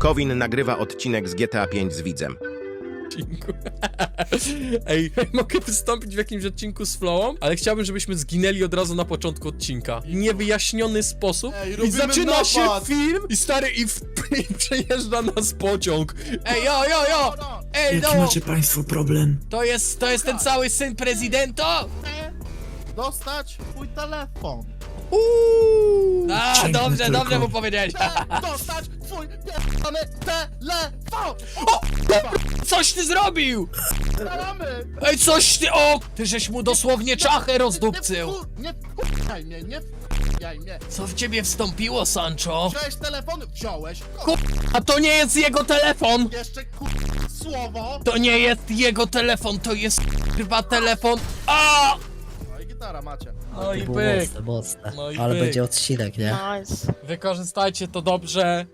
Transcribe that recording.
Kowin nagrywa odcinek z GTA 5 z widzem. odcinku. Ej, mogę wystąpić w jakimś odcinku z Flową, ale chciałbym, żebyśmy zginęli od razu na początku odcinka. Niewyjaśniony sposób. Ej, I robimy zaczyna się napad. film i stary, i, w, i przejeżdża nas pociąg. Ej, jo, jo, jo! Ej, Jaki no! macie państwo problem? To jest, to jest ten cały syn prezydenta? Dostać twój telefon. Uuu! Dobrze, dobrze mu powiedziałeś. Dostać twój pierdolony telefon. Coś ty zrobił! Staramy. Ej, coś ty, o! Ty żeś mu dosłownie czachę rozdupcył. Nie wkurwiaj mnie, nie wkurwiaj mnie. Co w ciebie wstąpiło, Sancho? Wziąłeś telefon? Wziąłeś. A to nie jest jego telefon! Jeszcze kurwa słowo. To nie jest jego telefon, to jest chyba telefon. A! Gitara macie. No i byk. mocne, mocne. No i Ale byk. będzie odcinek, nie? Nice. Wykorzystajcie to dobrze.